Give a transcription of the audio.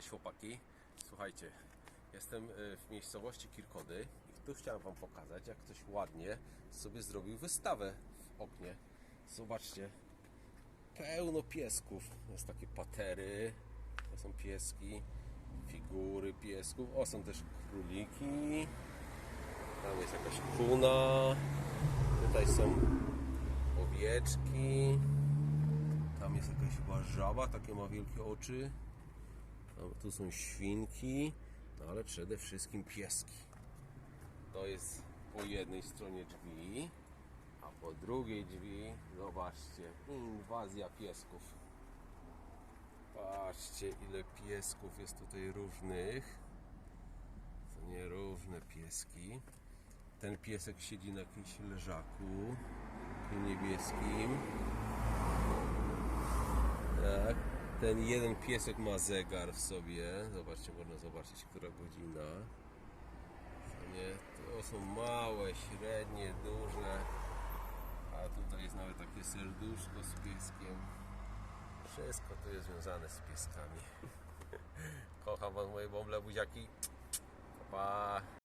Cześć chłopaki. Słuchajcie, jestem y, w miejscowości Kirkody i tu chciałem Wam pokazać, jak ktoś ładnie sobie zrobił wystawę w oknie. Zobaczcie, pełno piesków. Jest takie patery, to są pieski, figury piesków. O, są też króliki. Tam jest jakaś kuna. Tutaj są owieczki. Tam jest jakaś chyba żaba, takie ma wielkie oczy. Tu są świnki, no ale przede wszystkim pieski. To jest po jednej stronie drzwi, a po drugiej drzwi, zobaczcie, inwazja piesków. Patrzcie, ile piesków jest tutaj różnych. To nie różne pieski. Ten piesek siedzi na jakimś leżaku niebieskim. Ten jeden piesek ma zegar w sobie. Zobaczcie, można zobaczyć, która godzina. Nie, to są małe, średnie, duże. A tutaj jest nawet takie serduszko z pieskiem. Wszystko to jest związane z pieskami. Kocham was moje bąble buziaki. Pa.